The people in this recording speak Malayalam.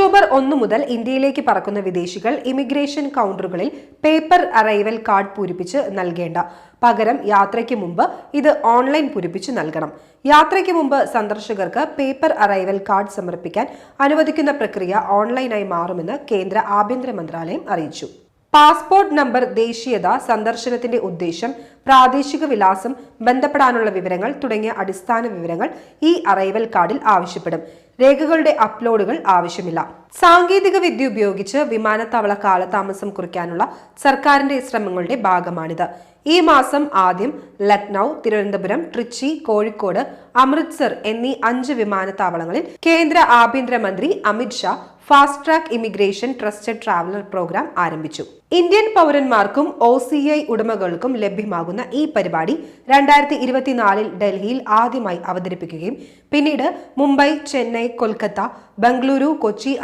ഒക്ടോബർ ഒന്ന് മുതൽ ഇന്ത്യയിലേക്ക് പറക്കുന്ന വിദേശികൾ ഇമിഗ്രേഷൻ കൗണ്ടറുകളിൽ പേപ്പർ അറൈവൽ കാർഡ് പൂരിപ്പിച്ച് നൽകേണ്ട. പകരം യാത്രയ്ക്ക് മുമ്പ് ഇത് ഓൺലൈൻ പൂരിപ്പിച്ച് നൽകണം. യാത്രയ്ക്ക് മുമ്പ് സന്ദർശകർക്ക് പേപ്പർ അറൈവൽ കാർഡ് സമർപ്പിക്കാൻ അനുവദിക്കുന്ന പ്രക്രിയ ഓൺലൈനായി മാറുമെന്ന് കേന്ദ്ര ആഭ്യന്തര മന്ത്രാലയം അറിയിച്ചു. പാസ്പോർട്ട് നമ്പർ ദേശീയത സന്ദർശനത്തിന്റെ ഉദ്ദേശം പ്രാദേശിക വിലാസം ബന്ധപ്പെടാനുള്ള വിവരങ്ങൾ തുടങ്ങിയ അടിസ്ഥാന വിവരങ്ങൾ ഈ അറൈവൽ കാർഡിൽ ആവശ്യപ്പെടും. രേഖകളുടെ അപ്ലോഡുകൾ ആവശ്യമില്ല. സാങ്കേതിക വിദ്യ ഉപയോഗിച്ച് വിമാനത്താവള കാലതാമസം കുറിക്കാനുള്ള സർക്കാരിന്റെ ശ്രമങ്ങളുടെ ഭാഗമാണിത്. ഈ മാസം ആദ്യം ലക്നൗ തിരുവനന്തപുരം ട്രിച്ചി കോഴിക്കോട് അമൃത്സർ എന്നീ അഞ്ച് വിമാനത്താവളങ്ങളിൽ കേന്ദ്ര ആഭ്യന്തരമന്ത്രി Amit Shah fast track immigration trusted traveller programme ആരംഭിച്ചു. ഇന്ത്യൻ പൗരന്മാർക്കും ഒ സി ഐ ഉടമകൾക്കും ലഭ്യമാകുന്ന ഈ പരിപാടി രണ്ടായിരത്തി ഇരുപത്തിനാലിൽ ഡൽഹിയിൽ ആദ്യമായി അവതരിപ്പിക്കുകയും പിന്നീട് മുംബൈ ചെന്നൈ കൊൽക്കത്ത ബംഗളൂരു കൊച്ചി